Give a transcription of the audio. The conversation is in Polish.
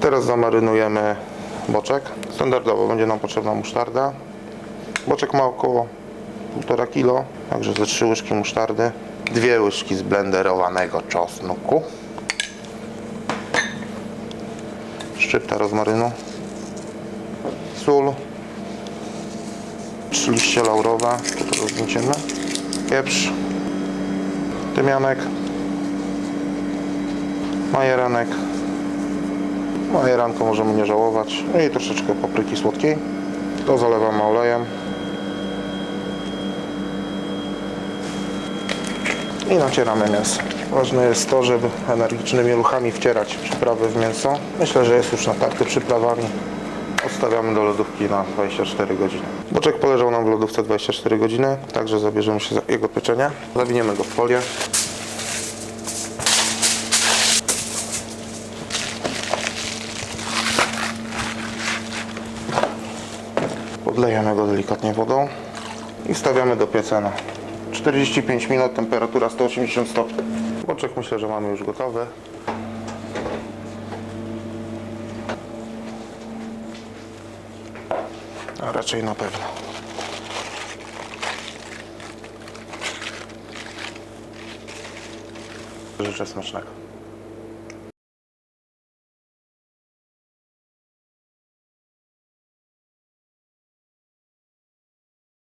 Teraz zamarynujemy boczek. Standardowo będzie nam potrzebna musztarda. Boczek ma około 1,5 kg, także ze 3 łyżki musztardy, dwie łyżki zblenderowanego czosnku, szczypta rozmarynu, sól, trzy liście laurowe, to rozmięcimy, pieprz, tymianek, majeranek, majeranko możemy nie żałować, no i troszeczkę papryki słodkiej. To zalewamy olejem. I nacieramy mięso. Ważne jest to, żeby energicznymi ruchami wcierać przyprawy w mięso. Myślę, że jest już natarty przyprawami. Odstawiamy do lodówki na 24 godziny. Boczek poleżał nam w lodówce 24 godziny, także zabierzemy się za jego pieczenie. Zawiniemy go w folię. Podlejemy go delikatnie wodą i wstawiamy do pieca na 45 minut, temperatura 180 stopni. Boczek myślę, że mamy już gotowy. A raczej na pewno. Życzę smacznego.